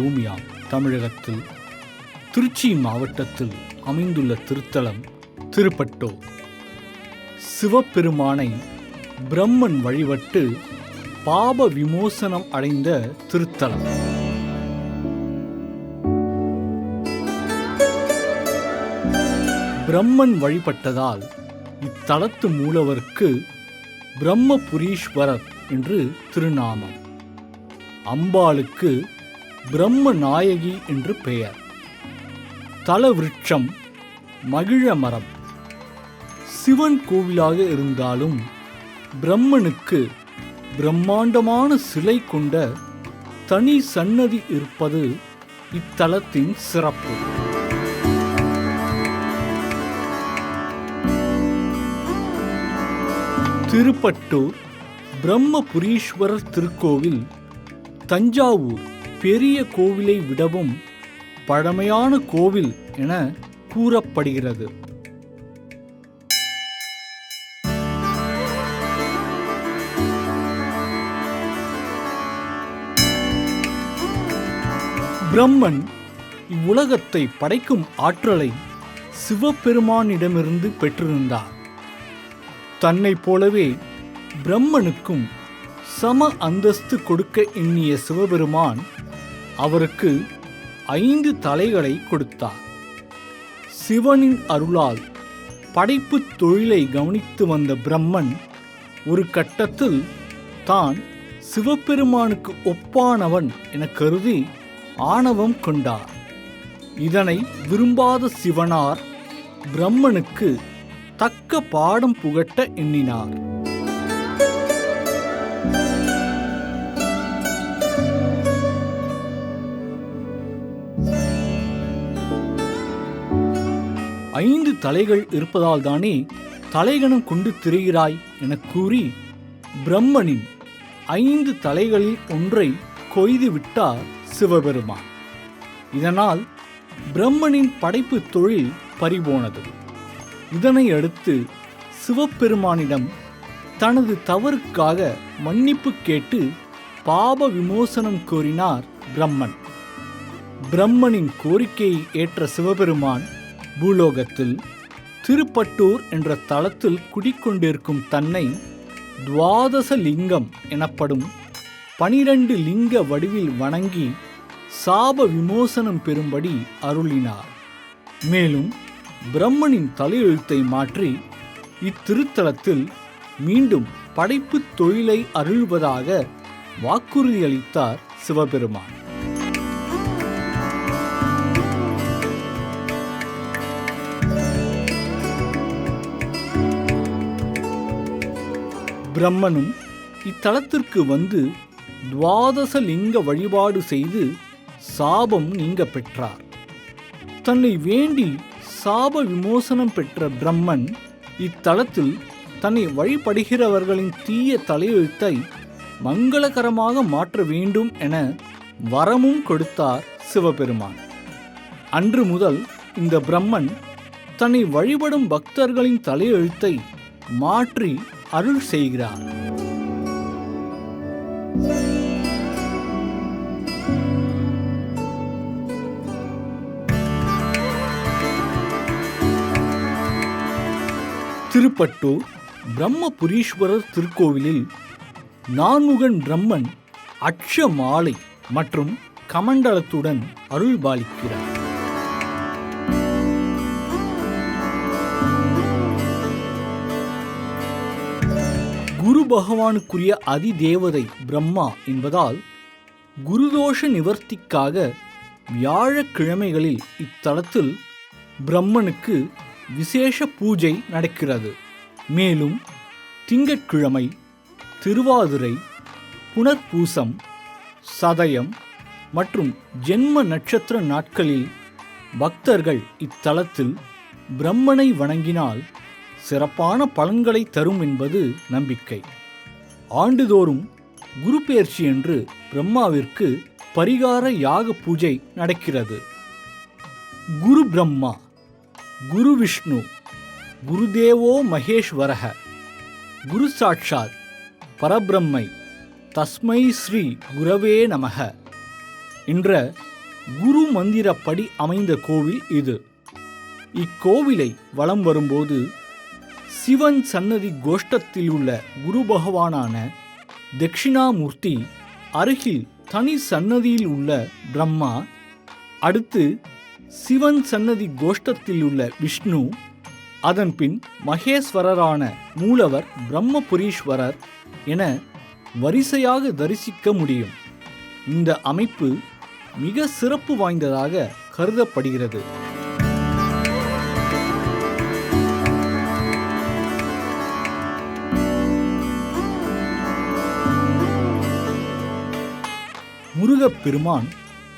பூமியாம். தமிழகத்தில் திருச்சி மாவட்டத்தில் அமைந்துள்ள திருத்தலம் திருப்பட்டோ சிவபெருமானை பிரம்மன் வழிபட்டு பாப விமோசனம் அடைந்த திருத்தலம். பிரம்மன் வழிபட்டதால் இத்தலத்து மூலவருக்கு பிரம்மபுரீஸ்வரர் என்று திருநாமம். அம்பாளுக்கு பிரம்ம நாயகி என்று பெயர். தல விருட்சம் மகிழ மரம். சிவன் கோவிலாக இருந்தாலும் பிரம்மனுக்கு பிரம்மாண்டமான சிலை கொண்ட தனி சன்னதி இருப்பது இத்தலத்தின் சிறப்பு. திருப்பட்டூர் பிரம்மபுரீஸ்வரர் திருக்கோவில் தஞ்சாவூர். பெரிய கோவிலை விடவும் பழமையான கோவில் என கூறப்படுகிறது. பிரம்மன் இவ்வுலகத்தை படைக்கும் ஆற்றலை சிவபெருமானிடமிருந்து பெற்றிருந்தார். தன்னைப் போலவே பிரம்மனுக்கும் சம அந்தஸ்து கொடுக்க எண்ணிய சிவபெருமான் அவருக்கு ஐந்து தலைகளை கொடுத்தார். சிவனின் அருளால் படைப்பு தொழிலை கவனித்து வந்த பிரம்மன் ஒரு கட்டத்தில் தான் சிவபெருமானுக்கு ஒப்பானவன் என கருதி ஆணவம் கொண்டார். இதனை விரும்பாத சிவனார் பிரம்மனுக்கு தக்க பாடம் புகட்ட எண்ணினார். ஐந்து தலைகள் இருப்பதால் தானே தலைகணம் கொண்டு திரிகிறாய் எனக் கூறி பிரம்மனின் ஐந்து தலைகளில் ஒன்றை கொய்து விட்டார் சிவபெருமான். இதனால் பிரம்மனின் படைப்பு தொழில் பறிபோனது. இதனை அடுத்து சிவபெருமானிடம் தனது தவறுக்காக மன்னிப்பு கேட்டு பாப விமோசனம் கோரினார் பிரம்மன். பிரம்மனின் கோரிக்கையை ஏற்ற சிவபெருமான் பூலோகத்தில் திருப்பட்டூர் என்ற தளத்தில் குடிக்கொண்டிருக்கும் தன்னை துவாதச லிங்கம் எனப்படும் பனிரண்டு லிங்க வடிவில் வணங்கி சாப விமோசனம் பெறும்படி அருளினார். மேலும் பிரம்மனின் தலையெழுத்தை மாற்றி இத்திருத்தலத்தில் மீண்டும் படைப்பு தொழிலை அருள்வதாக வாக்குறுதியளித்தார் சிவபெருமான். பிரம்மனும் இத்தலத்திற்கு வந்து துவாதச லிங்க வழிபாடு செய்து சாபம் நீங்க பெற்றார். தன்னை வேண்டி சாப விமோசனம் பெற்ற பிரம்மன் இத்தலத்தில் தன்னை வழிபடுகிறவர்களின் தீய தலையெழுத்தை மங்களகரமாக மாற்ற வேண்டும் என வரமும் கொடுத்தார் சிவபெருமான். அன்று முதல் இந்த பிரம்மன் தன்னை வழிபடும் பக்தர்களின் தலையெழுத்தை மாற்றி அருள் செய்கிறார். திருப்பட்டூர் பிரம்மபுரீஸ்வரர் திருக்கோவிலில் நான்முகன் பிரம்மன் அட்ச மாலை மற்றும் கமண்டலத்துடன் அருள்பாலிக்கிறார் குரு பகவானுக்குரிய அதிதேவதை பிரம்மா என்பதால் குருதோஷ நிவர்த்திக்காக வியாழக்கிழமைகளில் இத்தலத்தில் பிரம்மனுக்கு விசேஷ பூஜை நடக்கிறது. மேலும் திங்கட்கிழமை திருவாதிரை புனர்பூசம் சதயம் மற்றும் ஜென்ம நட்சத்திர நாட்களில் பக்தர்கள் இத்தலத்தில் பிரம்மனை வணங்கினால் சிறப்பான பலன்களை தரும் என்பது நம்பிக்கை. ஆண்டுதோறும் குரு பெயர்ச்சி என்று பிரம்மாவிற்கு பரிகார யாக பூஜை நடக்கிறது. குரு பிரம்மா குரு விஷ்ணு குருதேவோ மகேஸ்வரக குரு சாட்சாத் பரபிரம்மை தஸ்மை ஸ்ரீ குரவே நமக என்ற குரு மந்திரப்படி அமைந்த கோவில் இது. இக்கோவிலை வலம் வரும்போது சிவன் சன்னதி கோஷ்டத்தில் உள்ள குரு பகவானான தட்சிணாமூர்த்தி அருகில் தனி சன்னதியில் உள்ள பிரம்மா அடுத்து சிவன் சன்னதி கோஷ்டத்தில் உள்ள விஷ்ணு அதன்பின் மகேஸ்வரரான மூலவர் பிரம்மபுரீஸ்வரர் என வரிசையாக தரிசிக்க முடியும். இந்த அமைப்பு மிக சிறப்பு வாய்ந்ததாக கருதப்படுகிறது. முருகப் பெருமான்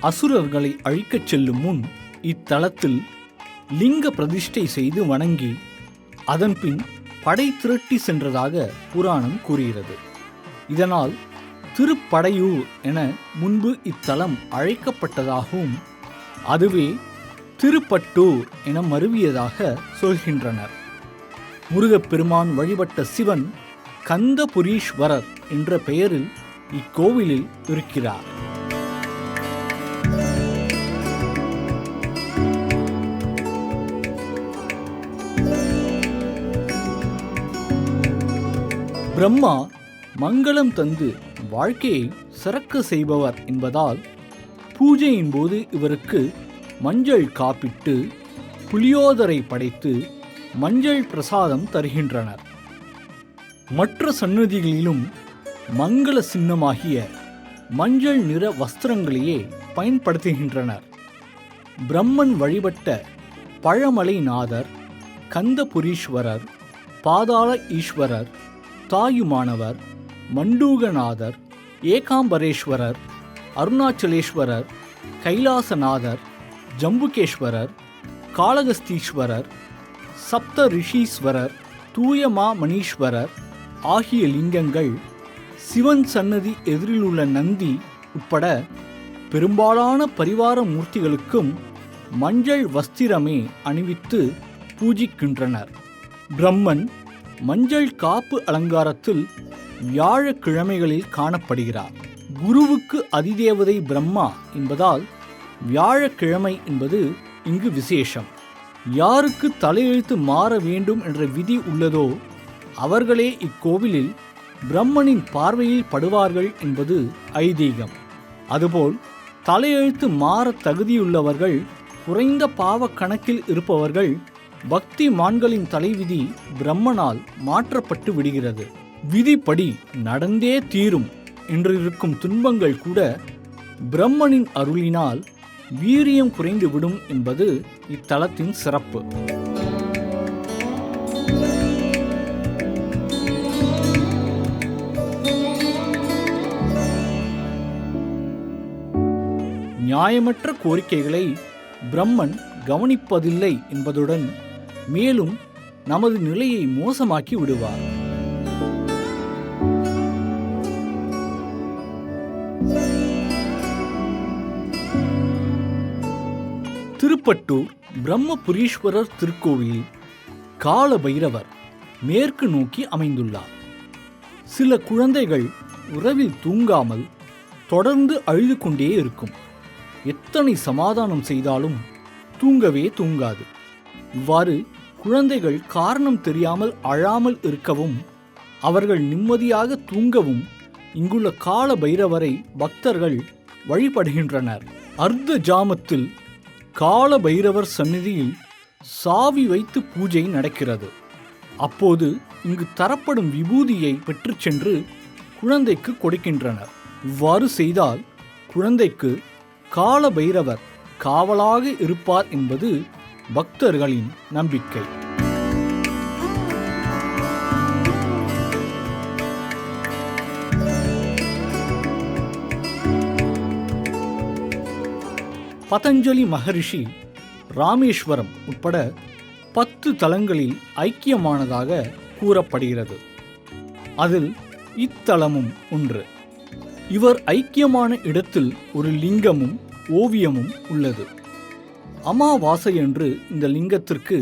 அசுரர்களை அழிக்கச் செல்லும் முன் இத்தலத்தில் லிங்க பிரதிஷ்டை செய்து வணங்கி அதன்பின் படை திரட்டி சென்றதாக புராணம் கூறுகிறது. இதனால் திருப்படையூர் என முன்பு இத்தலம் அழைக்கப்பட்டதாகவும் அதுவே திருப்பட்டூர் என மருவியதாக சொல்கின்றனர். முருகப்பெருமான் வழிபட்ட சிவன் கந்தபுரீஸ்வரர் என்ற பெயரில் இக்கோவிலில் இருக்கிறார். பிரம்மா மங்களம் தந்து வாழ்க்கையை சிறக்க செய்பவர் என்பதால் பூஜையின் போது இவருக்கு மஞ்சள் காப்பிட்டு புளியோதரை படைத்து மஞ்சள் பிரசாதம் தருகின்றனர். மற்ற சன்னதிகளிலும் மங்கள சின்னமாகிய மஞ்சள் நிற வஸ்திரங்களையே பயன்படுத்துகின்றனர். பிரம்மன் வழிபட்ட பழமலைநாதர் கந்தபுரீஸ்வரர் பாதாள ஈஸ்வரர் தாயுமானவர் மண்டூகநாதர் ஏகாம்பரேஸ்வரர் அருணாச்சலேஸ்வரர் கைலாசநாதர் ஜம்புகேஸ்வரர் காளகஸ்தீஸ்வரர் சப்த ரிஷீஸ்வரர் தூயமா மணீஸ்வரர் ஆகிய லிங்கங்கள் சிவன் சன்னதி எதிரில் உள்ள நந்தி உட்பட பெரும்பாலான பரிவார மூர்த்திகளுக்கும் மஞ்சள் வஸ்திரமே அணிவித்து பூஜிக்கின்றனர். பிரம்மன் மஞ்சள் காப்பு அலங்காரத்தில் வியாழக்கிழமைகளில் காணப்படுகிறார். குருவுக்கு அதிதேவதை பிரம்மா என்பதால் வியாழக்கிழமை என்பது இங்கு விசேஷம். யாருக்கு தலையெழுத்து மாற வேண்டும் என்ற விதி உள்ளதோ அவர்களே இக்கோவிலில் பிரம்மனின் பார்வையில் படுவார்கள் என்பது ஐதீகம். அதுபோல் தலையெழுத்து மாற தகுதியுள்ளவர்கள் குறைந்த பாவ கணக்கில் இருப்பவர்கள் பக்தி மான்களின் தலைவிதி பிரம்மனால் மாற்றப்பட்டு விடுகிறது. விதிப்படி நடந்தே தீரும் என்றிருக்கும் துன்பங்கள் கூட பிரம்மனின் அருளினால் வீரியம் குறைந்து விடும் என்பது இத்தலத்தின் சிறப்பு. நியாயமற்ற கோரிக்கைகளை பிரம்மன் கவனிப்பதில்லை என்பதுடன் மேலும் நமது நிலையை மோசமாக்கி விடுவார். திருப்பட்டூர் பிரம்மபுரீஸ்வரர் திருக்கோவில் கால பைரவர் மேற்கு நோக்கி அமைந்துள்ளார். சில குழந்தைகள் உறவில் தூங்காமல் தொடர்ந்து அழுது கொண்டே இருக்கும். எத்தனை சமாதானம் செய்தாலும் தூங்கவே தூங்காது. இவ்வாறு குழந்தைகள் காரணம் தெரியாமல் அழாமல் இருக்கவும் அவர்கள் நிம்மதியாக தூங்கவும் இங்குள்ள கால பைரவரை பக்தர்கள் வழிபடுகின்றனர். அர்த்த ஜாமத்தில் கால பைரவர் சந்நிதியில் சாவி வைத்து பூஜை நடக்கிறது. அப்போது இங்கு தரப்படும் விபூதியை பெற்று சென்று குழந்தைக்கு கொடுக்கின்றனர். இவ்வாறு செய்தால் குழந்தைக்கு கால பைரவர் காவலாக இருப்பார் என்பது பக்தர்களின் நம்பிக்கை. பதஞ்சலி மகரிஷி ராமேஸ்வரம் உட்பட பத்து தலங்களில் ஐக்கியமானதாக கூறப்படுகிறது. அதில் இத்தலமும் ஒன்று. இவர் ஐக்கியமான இடத்தில் ஒரு லிங்கமும் ஓவியமும் உள்ளது. அமாவாசையன்று இந்த லிங்கத்திற்கு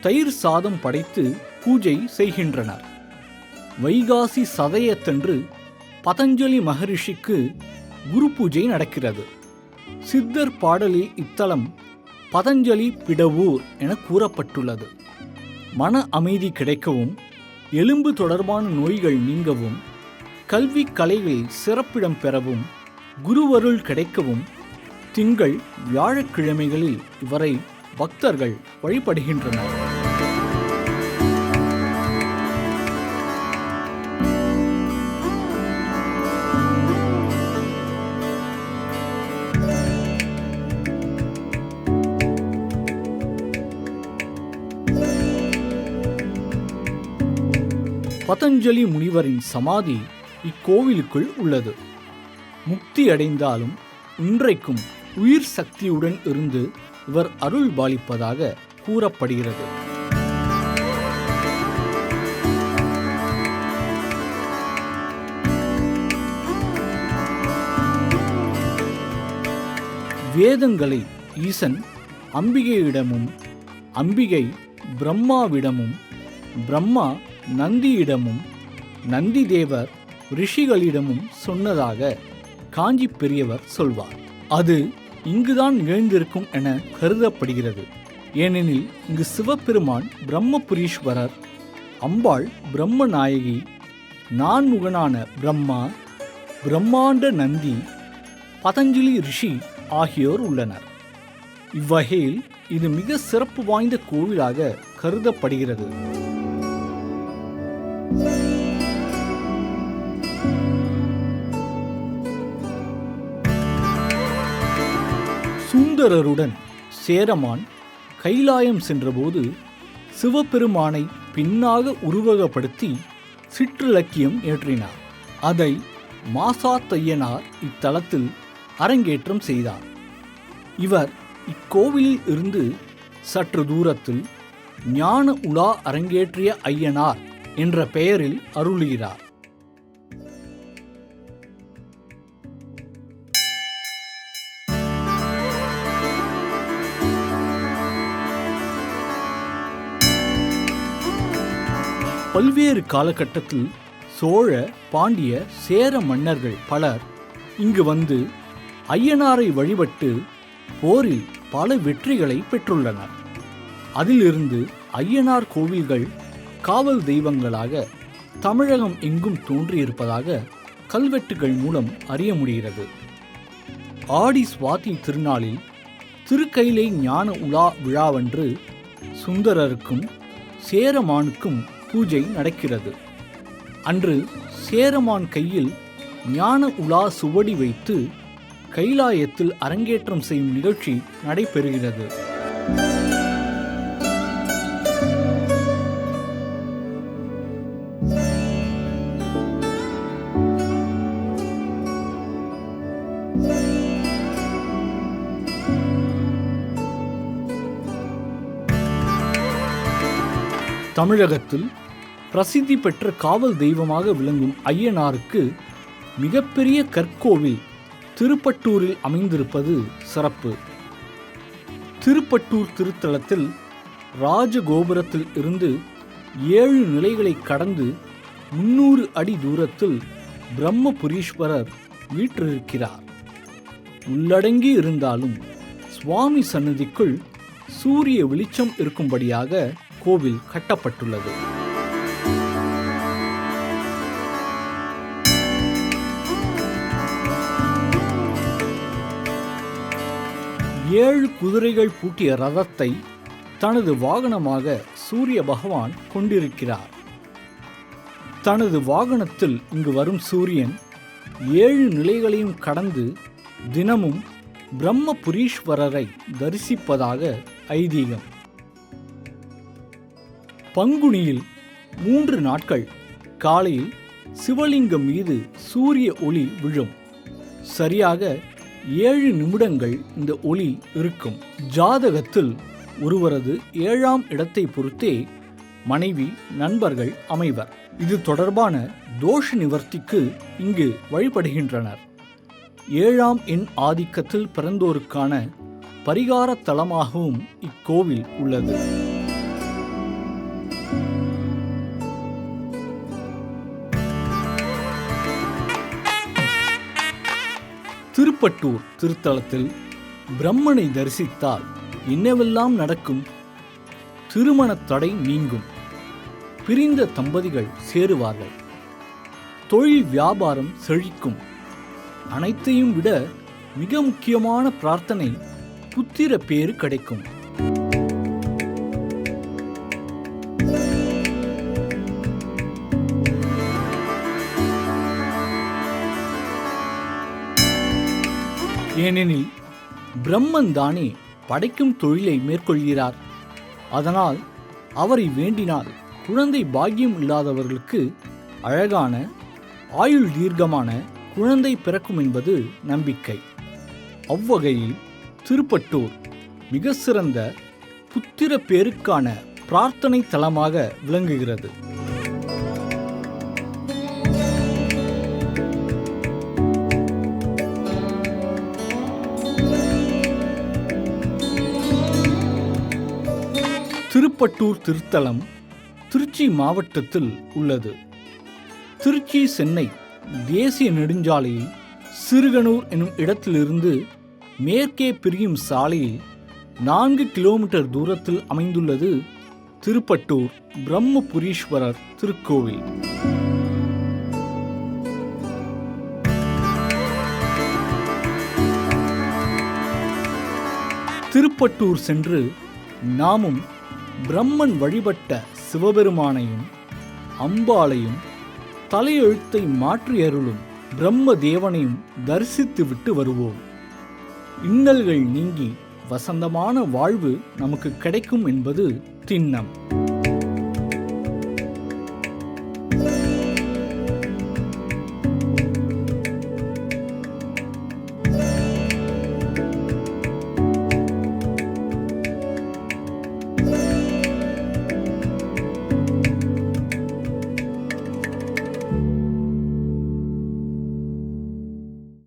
தயிர் சாதம் படைத்து பூஜை செய்கின்றனர். வைகாசி சதயத்தன்று பதஞ்சலி மகரிஷிக்கு குரு பூஜை நடக்கிறது. சித்தர் பாடலில் இத்தலம் பதஞ்சலி பிடவூர் என கூறப்பட்டுள்ளது. மன அமைதி கிடைக்கவும் எலும்பு தொடர்பான நோய்கள் நீங்கவும் கல்வி கலையில் சிறப்பிடம் பெறவும் குருவருள் கிடைக்கவும் திங்கள் வியாழக்கிழமைகளில் இவரை பக்தர்கள் வழிபடுகின்றனர். பதஞ்சலி முனிவரின் சமாதி இக்கோவிலுக்குள் உள்ளது. முக்தி அடைந்தாலும் இன்றைக்கும் உயிர் சக்தியுடன் இருந்து இவர் அருள் பாலிப்பதாக கூறப்படுகிறது. வேதங்களை ஈசன் அம்பிகையிடமும் அம்பிகை பிரம்மாவிடமும் பிரம்மா நந்தியிடமும் நந்தி தேவர் ரிஷிகளிடமும் சொன்னதாக காஞ்சி பெரியவர் சொல்வார். அது இங்குதான் நிகழ்ந்திருக்கும் என கருதப்படுகிறது. ஏனெனில் இங்கு சிவபெருமான் பிரம்மபுரீஸ்வரர் அம்பாள் பிரம்மநாயகி நான்முகனான பிரம்மா பிரம்மாண்ட நந்தி பதஞ்சலி ரிஷி ஆகியோர் உள்ளனர். இவ்வகையில் இது மிக சிறப்பு வாய்ந்த கோவிலாக கருதப்படுகிறது. சுந்தரருடன் சேரமான் கைலாயம் சென்றபோது சிவபெருமானை பின்னாக உருவகப்படுத்தி சிற்றிலக்கியம் ஏற்றினார். அதை மாசாத்தையனார் இத்தலத்தில் அரங்கேற்றம் செய்தார். இவர் இக்கோவிலில் இருந்து சற்று தூரத்தில் ஞான உலா அரங்கேற்றிய ஐயனார் என்ற பெயரில் அருளுகிறார். பல்வேறு காலகட்டத்தில் சோழ பாண்டிய சேர மன்னர்கள் பலர் இங்கு வந்து ஐயனாரை வழிபட்டு போரில் பல வெற்றிகளை பெற்றுள்ளனர். அதிலிருந்து ஐயனார் கோவில்கள் காவல் தெய்வங்களாக தமிழகம் எங்கும் தோன்றியிருப்பதாக கல்வெட்டுகள் மூலம் அறிய முடிகிறது. ஆடி சுவாதி திருநாளில் திருக்கைலை ஞான உலா விழாவன்று சுந்தரருக்கும் சேரமானுக்கும் பூஜை நடக்கிறது. அன்று சேரமான் கையில் ஞான உலா சுவடி வைத்து கைலாயத்தில் அரங்கேற்றம் செய்யும் நிகழ்ச்சி நடைபெறுகிறது. தமிழகத்தில் பிரசித்தி பெற்ற காவல் தெய்வமாக விளங்கும் ஐயனாருக்கு மிகப்பெரிய கற்கோவில் திருப்பட்டூரில் அமைந்திருப்பது சிறப்பு. திருப்பட்டூர் திருத்தலத்தில் ராஜகோபுரத்தில் இருந்து ஏழு நிலைகளை கடந்து முன்னூறு அடி தூரத்தில் பிரம்மபுரீஸ்வரர் வீற்றிருக்கிறார். உள்ளடங்கி இருந்தாலும் சுவாமி சன்னதிக்குள் சூரிய வெளிச்சம் இருக்கும்படியாக கோவில் கட்டப்பட்டுள்ளது. ஏழு குதிரைகள் பூட்டிய ரதத்தை தனது வாகனமாக சூரிய பகவான் கொண்டிருக்கிறார். தனது வாகனத்தில் இங்கு வரும் சூரியன் ஏழு நிலைகளையும் கடந்து தினமும் பிரம்மபுரீஸ்வரரை தரிசிப்பதாக ஐதீகம். பங்குனியில் மூன்று நாட்கள் காலையில் சிவலிங்கம் மீது சூரிய ஒளி விழும். சரியாக ஏழு நிமிடங்கள் இந்த ஒளி இருக்கும். ஜாதகத்தில் ஒருவரது ஏழாம் இடத்தை பொறுத்தே மனைவி நண்பர்கள் அமைவர். இது தொடர்பான தோஷ நிவர்த்திக்கு இங்கு வழிபடுகின்றனர். ஏழாம் எண் ஆதிக்கத்தில் பிறந்தோருக்கான பரிகார தலமாகவும் இக்கோவில் உள்ளது. திருப்பட்டூர் திருத்தலத்தில் பிரம்மனை தரிசித்தால் என்னவெல்லாம் நடக்கும்? திருமண தடை நீங்கும். பிரிந்த தம்பதிகள் சேருவார்கள். தொழில் வியாபாரம் செழிக்கும். அனைத்தையும் விட மிக முக்கியமான பிரார்த்தனை புத்திர பேறு கிடைக்கும். ஏனெனில் பிரம்மன் தானே படைக்கும் தொழிலை மேற்கொள்கிறார். அதனால் அவரை வேண்டினால் குழந்தை பாக்கியம் இல்லாதவர்களுக்கு அழகான ஆயுள் தீர்க்கமான குழந்தை பிறக்கும் என்பது நம்பிக்கை. அவ்வகையில் திருப்பட்டூர் மிக சிறந்த புத்திர பேருக்கான பிரார்த்தனை தலமாக விளங்குகிறது. திருப்பட்டூர் திருத்தலம் திருச்சி மாவட்டத்தில் உள்ளது. திருச்சி சென்னை தேசிய நெடுஞ்சாலையில் சிறுகனூர் எனும் இடத்திலிருந்து மேற்கே பிரியும் சாலையில் நான்கு கிலோமீட்டர் தூரத்தில் அமைந்துள்ளது திருப்பட்டூர் பிரம்மபுரீஸ்வரர் திருக்கோவில். திருப்பட்டூர் சென்று நாமும் பிரம்மன் வழிபட்ட சிவபெருமானையும் அம்பாளையும் தலையெழுத்தை மாற்றி அருளும் பிரம்ம தேவனையும் தரிசித்துவிட்டு வருவோம். இன்னல்கள் நீங்கி வசந்தமான வாழ்வு நமக்கு கிடைக்கும் என்பது திண்ணம்.